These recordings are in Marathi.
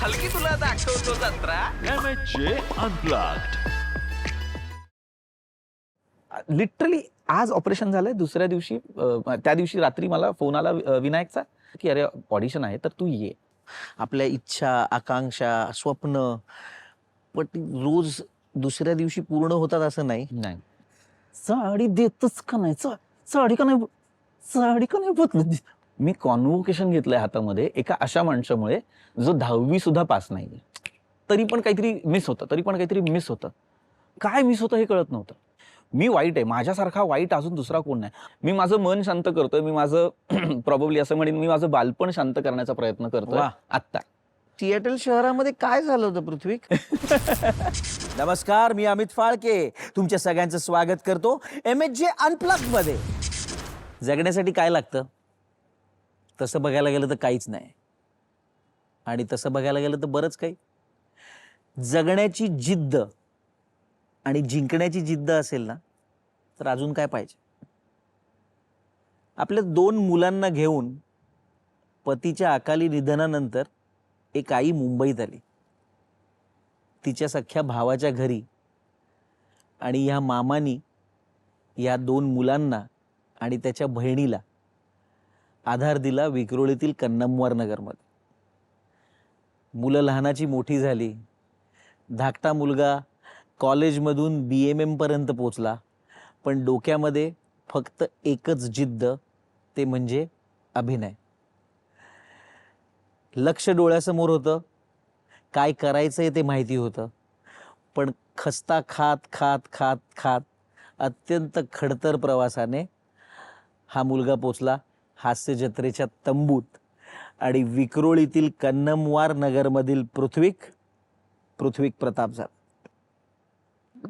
चल की तुला दाखवतो जत्रा. M H J unplugged literally आज ऑपरेशन झालंय दुसऱ्या दिवशी अं, त्या दिवशी रात्री मला फोन आला अं, विनायकचा की अरे ऑडिशन आहे तर तू ये. आपल्या इच्छा आकांक्षा स्वप्न पण ती रोज दुसऱ्या दिवशी पूर्ण होतात असं नाही. नाही. साडी देतच का नाही? सा- साडी का नाही साडी का नाही बदलत मी कॉन्व्होकेशन घेतलंय हातामध्ये एका अशा माणसामुळे जो दहावी सुद्धा पास नाही तरी पण काहीतरी मिस होतं तरी पण काहीतरी मिस होतं. काय मिस होतं हे कळत नव्हतं. मी वाईट आहे माझ्यासारखा वाईट अजून दुसरा कोण नाही. मी माझं मन शांत करतोय मी माझं प्रॉब्ली असं म्हणेन मी माझं बालपण शांत करण्याचा प्रयत्न करतोय वा. आत्ता. सिएटल शहरामध्ये काय झालं होतं पृथ्वी नमस्कार मी अमित फाळके. तुमच्या सगळ्यांचं स्वागत करतो एम एच जे अनप्लगमध्ये. जगण्यासाठी काय लागतं? तसं बघायला गेलं तर काहीच नाही. आणि तसं बघायला गेलं तर बरंच काही. जगण्याची जिद्द आणि जिंकण्याची जिद्द असेल ना तर अजून काय पाहिजे? आपल्या दोन मुलांना घेऊन पतीच्या अकाली निधनानंतर एक आई मुंबईत आली. तिच्या सख्या भावाच्या घरी आणि ह्या मामानी या दोन मुलांना आणि त्याच्या बहिणीला आधार दिला विक्रोळीतील कन्नमवार नगरमध्ये. मुलं लहानाची मोठी झाली. धाकटा मुलगा कॉलेजमधून बी एम एमपर्यंत पोचला. पण डोक्यामध्ये फक्त एकच जिद्द ते म्हणजे अभिनय. लक्ष डोळ्यासमोर होतं. काय करायचं आहे ते माहिती होतं. पण खस्ता खात खात खात खात अत्यंत खडतर प्रवासाने हा मुलगा पोचला. हास्य जत्रेच्या तंबूत आणि विक्रोळीतील कन्नमवार नगरमधील पृथ्वीक पृथ्वीक प्रताप झाला.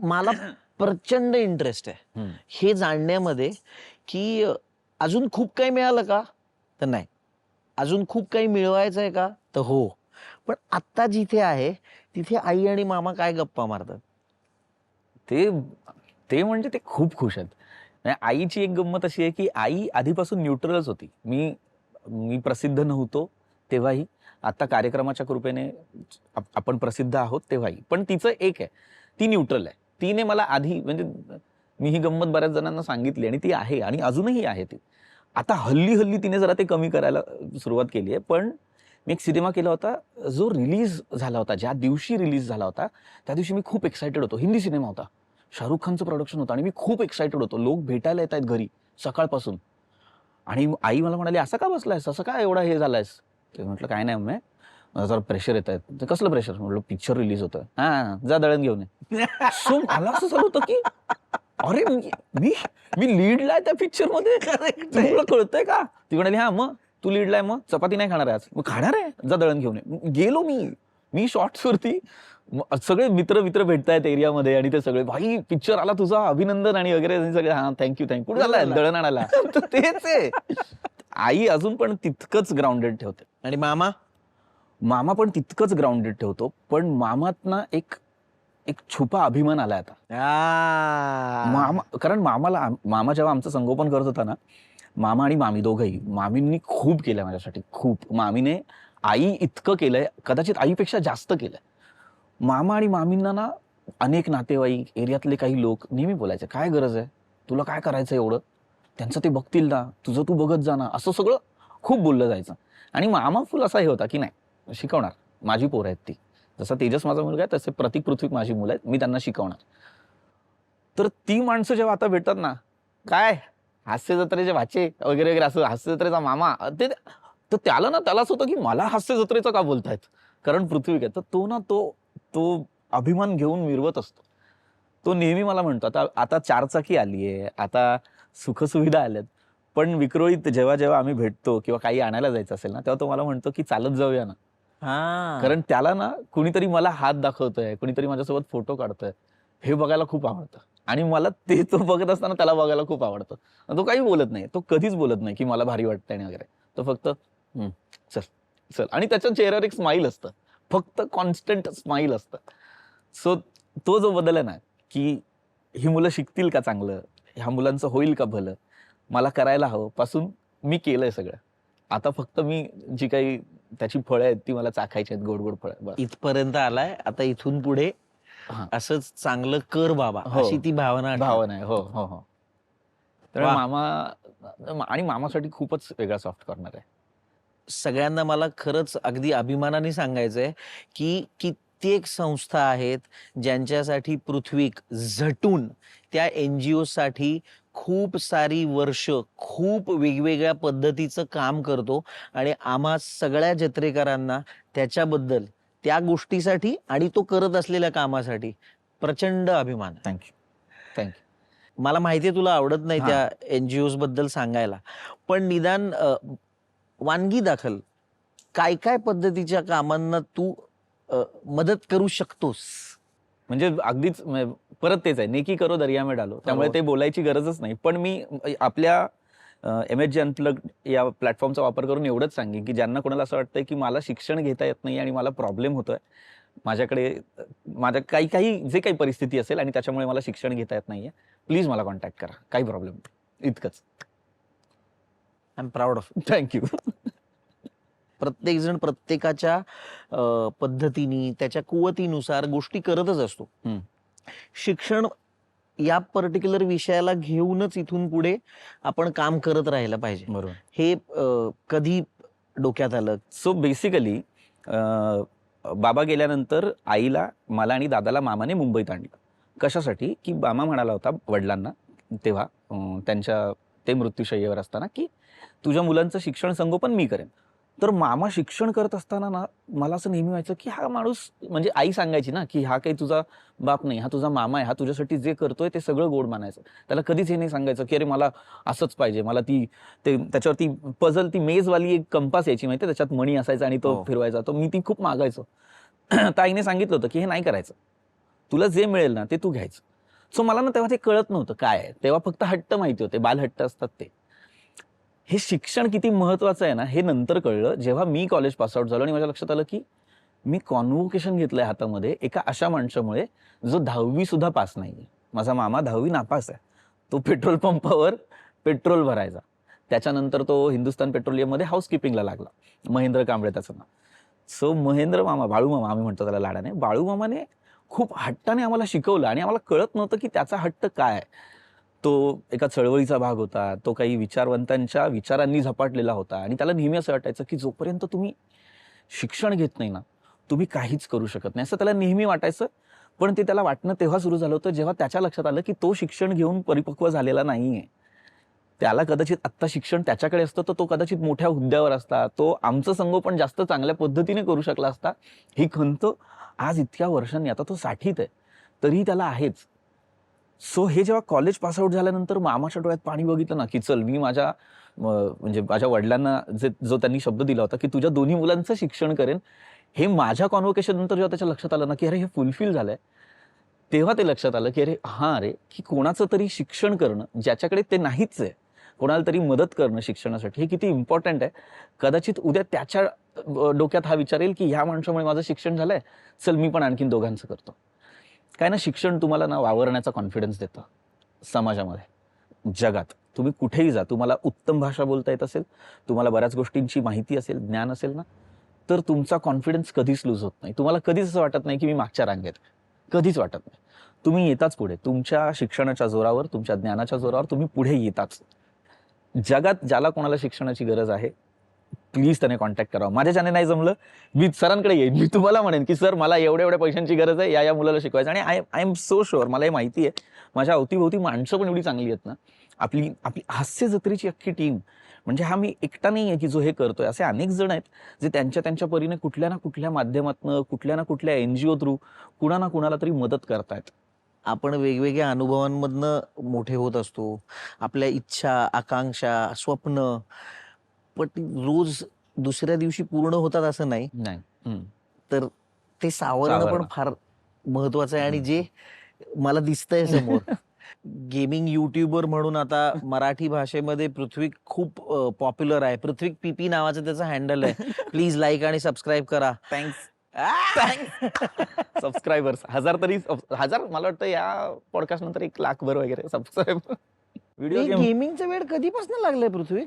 मला प्रचंड इंटरेस्ट आहे. हे जाणण्यामध्ये की अजून खूप काही मिळालं का? तर नाही. अजून खूप काही मिळवायचं आहे का? तर हो. पण आत्ता जिथे आहे तिथे आई आणि मामा काय गप्पा मारतात? ते ते म्हणजे ते खूप खुश आहेत. म्हणजे आईची एक गंमत अशी आहे की आई आधीपासून न्यूट्रलच होती. मी मी प्रसिद्ध नव्हतो तेव्हाही. आता कार्यक्रमाच्या कृपेने आप- आपण प्रसिद्ध आहोत तेव्हाही. पण तिचं एक आहे ती न्यूट्रल आहे. तिने मला आधी म्हणजे मी ही गंमत बऱ्याच जणांना सांगितली आणि ती आहे आणि अजूनही आहे ती. आता हल्ली हल्ली तिने जरा ते कमी करायला सुरुवात केली आहे. पण मी एक सिनेमा केला होता जो रिलीज झाला होता ज्या दिवशी रिलीज झाला होता त्या दिवशी मी खूप एक्सायटेड होतो. हिंदी सिनेमा होता. शाहरुख खानचं प्रोडक्शन होतं आणि मी खूप एक्सायटेड होतो. लोक भेटायला येत आहेत घरी सकाळपासून. आणि आई मला म्हणाली असं का बसलायस? असं काय एवढा हे झालायस? ते म्हटलं काय नाही मला जरा प्रेशर येत आहेत. कसलं प्रेशर म्हटलं पिक्चर रिलीज होतं. हा जा दळण घेऊन ये. सो मला असं झालं होतं की अरे मी मी लीडला त्या पिक्चरमध्ये? कळतंय का? ती म्हणाली हा मग तू लीडला आहे मग चपाती नाही खाणार आहे आज. मग खाणार आहे? जा दळण घेऊन ये. गेलो मी. मी शॉर्ट्स वरती म- सगळे मित्र मित्र भेटतायत एरियामध्ये आणि ते सगळे भाई पिक्चर आला तुझा अभिनंदन आणि वगैरे. सगळे हा थँक्यू थँक्यू कुठे झालाय? दळण आणायला. तर तेच आहे. आई अजून पण तितकंच ग्राउंडेड ठेवते. आणि मामा? मामा पण तितकंच ग्राउंडेड ठेवतो पण मामात ना एक एक छुपा अभिमान आलाय आता. मामा कारण मामाला मामा जेव्हा आमचं संगोपन करत होता ना मामा आणि मामी दोघंही मामींनी खूप केलंय माझ्यासाठी खूप. मामीने आई इतकं केलंय कदाचित आईपेक्षा जास्त केलंय. मामा आणि मामींना ना अनेक नातेवाईक एरियातले काही लोक नेहमी बोलायचे काय गरज आहे? तुला काय करायचं एवढं? त्यांचं ते बघतील ना तुझं तू बघत जा ना. असं सगळं खूप बोललं जायचं. आणि मामा फुल असा हे होता की नाही शिकवणार. माझी पोरं आहेत ती. जसा तेजस माझा मुलगा आहे तसे प्रतीक पृथ्वी माझी मुलं आहेत मी त्यांना शिकवणार. तर ती माणसं जेव्हा आता भेटतात ना काय? हास्य जत्रेचे वाचे वगैरे वगैरे असं हास्य जत्रेचा मामा. ते तर त्याला ना त्यालाच होतं की मला हास्य जत्रेचं का बोलतायत? कारण पृथ्वी काय तर तो ना तो तो अभिमान घेऊन मिरवत असतो. तो नेहमी मला म्हणतो आता आता चारचाकी आली आहे आता सुखसुविधा आल्यात पण विक्रोळीत जेव्हा जेव्हा आम्ही भेटतो किंवा काही आणायला जायचं असेल ना तेव्हा तो मला म्हणतो की चालत जाऊया ना. कारण त्याला ना कुणीतरी मला हात दाखवतोय कुणीतरी माझ्यासोबत फोटो काढतोय हे बघायला खूप आवडतं. आणि मला ते तो बघत असताना त्याला बघायला खूप आवडतं. तो काही बोलत नाही तो कधीच बोलत नाही की मला भारी वाटतंय आणि वगैरे. तो फक्त "हम्म, चल चल. आणि त्याच्या चेहऱ्यावर एक स्माईल असतं. फक्त कॉन्स्टंट स्माईल असतं. सो तो जो बदल आहे ना की ही मुलं शिकतील का चांगलं? ह्या मुलांचं होईल का भलं? मला करायला हवं. पासून मी केलंय सगळं. आता फक्त मी जी काही त्याची फळं आहेत ती मला चाखायची आहेत गोड गोड फळं. इथपर्यंत आलाय. आता इथून पुढे. असंच चांगलं कर बाबा. हो. अशी ती भावना. भावना आहे. हो हो हो. तर. मामा आणि मामासाठी खूपच वेगळा सॉफ्ट कॉर्नर आहे. सगळ्यांना मला खरंच अगदी अभिमानाने सांगायचंय की कित्येक संस्था आहेत ज्यांच्यासाठी पृथ्वीक झटून त्या एन जी साठी खूप सारी वर्ष खूप वेगवेगळ्या पद्धतीचं काम करतो आणि आम्हा सगळ्या जत्रेकरांना त्याच्याबद्दल त्या गोष्टीसाठी आणि तो करत असलेल्या कामासाठी प्रचंड अभिमान आहे. थँक्यू थँक्यू मला माहितीये तुला आवडत नाही. त्या एनजीओ बद्दल सांगायला पण निदान वानगी दाखल. काय काय पद्धतीच्या कामांना तू अ, मदत करू शकतोस? म्हणजे अगदीच म- परत तेच आहे. नेकी करो दर्या में डालो. त्यामुळे हो. ते बोलायची गरजच नाही. पण मी आपल्या एम एच जी अनप्लग या प्लॅटफॉर्मचा वापर करून एवढंच सांगेन की ज्यांना कोणाला असं वाटतंय की मला शिक्षण घेता येत नाही आणि मला प्रॉब्लेम होतोय माझ्याकडे अ, माझ्या काही काही जे काही परिस्थिती असेल आणि त्याच्यामुळे मला शिक्षण घेता येत नाहीये प्लीज मला कॉन्टॅक्ट करा. काही प्रॉब्लेम इतकंच. I am proud of thank you प्रत्येक जण प्रत्येकाच्या पद्धतीने त्याच्या कुवतीनुसार गोष्टी करतच असतो. शिक्षण या पर्टिक्युलर विषयाला घेऊनच इथून पुढे आपण काम करत राहिलं पाहिजे. बरोबर. हे कधी डोक्यात आलं? सो बेसिकली बाबा गेल्यानंतर आईला मला आणि दादाला मामाने मुंबईत आणलं. कशासाठी? की मामा म्हणाला होता वडिलांना तेव्हा त्यांच्या ते मृत्यूशय्येवर असताना की तुझ्या मुलांचं शिक्षण संगोपन मी करेन. तर मामा शिक्षण करत असताना ना मला असं नेहमी व्हायचं की हा माणूस म्हणजे आई सांगायची ना की हा काही तुझा बाप नाही हा तुझा मामा आहे हा तुझ्यासाठी जे करतोय ते सगळं गोड मानायचं. त्याला कधीच हे नाही सांगायचं की अरे मला असंच पाहिजे मला ती ते त्याच्यावरती पझल ती मेजवाली एक कंपास यायची माहिती त्याच्यात मणी असायचा आणि तो हो. फिरवायचा. तो मी ती खूप मागायचो. तर आईने सांगितलं होतं की हे नाही करायचं. तुला जे मिळेल ना ते तू घ्यायचं. सो मला ना तेव्हा ते कळत नव्हतं काय आहे. तेव्हा फक्त हट्ट माहिती होते बालहट्ट असतात ते. हे शिक्षण किती महत्वाचं आहे ना हे नंतर कळलं जेव्हा मी कॉलेज पासआउट झालो आणि माझ्या लक्षात आलं की मी कॉन्व्होकेशन घेतलंय हातामध्ये एका अशा माणसामुळे जो दहावी सुद्धा पास नाहीये. माझा मामा दहावी नापास आहे. तो पेट्रोल पंपावर पेट्रोल भरायचा. त्याच्यानंतर तो हिंदुस्तान पेट्रोलियममध्ये हाऊसकीपिंगला लागला. महेंद्र कांबळे त्याचं नाव. सो महेंद्र मामा बाळू मामा आम्ही म्हणतो त्याला लाडाने. बाळू मामाने खूप हट्टाने आम्हाला शिकवलं आणि आम्हाला कळत नव्हतं की त्याचा हट्ट काय आहे. तो एका चळवळीचा भाग होता. तो काही विचारवंतांच्या विचारांनी झपाटलेला होता. आणि त्याला नेहमी असं वाटायचं की जोपर्यंत तुम्ही शिक्षण घेत नाही ना तुम्ही काहीच करू शकत नाही. असं त्याला नेहमी वाटायचं. पण ते त्याला वाटणं तेव्हा सुरू झालं होतं जेव्हा त्याच्या लक्षात आलं की तो शिक्षण घेऊन परिपक्व झालेला नाही आहे त्याला कदाचित आत्ता शिक्षण त्याच्याकडे असतं तर तो कदाचित मोठ्या हुद्द्यावर असता. तो आमचं संगोपन जास्त चांगल्या पद्धतीने करू शकला असता. ही खंत आज इतक्या वर्षांनी आता तो साठीत आहे. तरीही त्याला आहेच. सो हे जेव्हा कॉलेज पासआउट झाल्यानंतर मामाच्या डोळ्यात पाणी बघितलं ना की चल मी माझ्या म्हणजे माझ्या वडिलांना जे जो त्यांनी शब्द दिला होता की तुझ्या दोन्ही मुलांचं शिक्षण करेन हे माझ्या कॉन्व्होकेशन नंतर जेव्हा त्याच्या लक्षात आलं ना की अरे हे फुलफिल झालंय तेव्हा ते लक्षात आलं की अरे हां अरे की कोणाचं तरी शिक्षण करणं ज्याच्याकडे ते नाहीच आहे कोणाला तरी मदत करणं शिक्षणासाठी हे किती इम्पॉर्टंट आहे. कदाचित उद्या त्याच्या डोक्यात हा विचारेल की ह्या माणसामुळे माझं शिक्षण झालंय चल मी पण आणखीन दोघांचं करतो. काय ना शिक्षण तुम्हाला ना वावरण्याचा कॉन्फिडन्स देतं समाजामध्ये. जगात. तुम्ही कुठेही जा तुम्हाला उत्तम भाषा बोलता येत असेल तुम्हाला बऱ्याच गोष्टींची माहिती असेल ज्ञान असेल ना तर तुमचा कॉन्फिडन्स कधीच लूज होत नाही. तुम्हाला कधीच असं वाटत नाही की मी मागच्या रांगेत कधीच वाटत नाही. तुम्ही येताच पुढे. तुमच्या शिक्षणाच्या जोरावर तुमच्या ज्ञानाच्या जोरावर तुम्ही पुढे येताच. जगात ज्याला कोणाला शिक्षणाची गरज आहे प्लीज त्याने कॉन्टॅक्ट करावा. माझ्याच्याने नाही जमलं. मी सरांकडे येईन. मी तुम्हाला म्हणेन की सर मला एवढ्या एवढ्या पैशांची गरज आहे. या या मुलाला शिकवायचं. आणि I I am so sure मला हे माहिती आहे. माझ्या अवतीभोवती माणसं पण एवढी चांगली आहेत ना. आपली आपली हास्य जत्रेची अख्खी टीम म्हणजे हा मी एकटा नाही आहे की जो हे करतोय. असे अनेक जण आहेत जे त्यांच्या त्यांच्या परीने कुठल्या ना कुठल्या माध्यमातनं कुठल्या ना कुठल्या एन जी ओ थ्रू कुणा ना कुणाला तरी मदत करतायत. आपण वेगवेगळ्या अनुभवांमधनं मोठे होत असतो. आपल्या इच्छा आकांक्षा स्वप्न पण ती रोज दुसऱ्या दिवशी पूर्ण होतात असं नाही. तर ते सावरणं पण. फार महत्वाचं आहे आणि जे मला दिसतंय समोर. गेमिंग युट्यूबर म्हणून आता मराठी भाषेमध्ये पृथ्वी खूप पॉप्युलर आहे. पृथ्वी पीपी नावाचं त्याचं हँडल आहे. प्लीज लाईक आणि सबस्क्राईब करा. सबस्क्रायबर्स हजार तरी हजार मला वाटतं या पॉडकास्ट नंतर एक लाख भर वगैरे सबस्क्राईब व्हिडिओ गेम गेमिंगचा वेळ कधीपासून लागलाय पृथ्वी?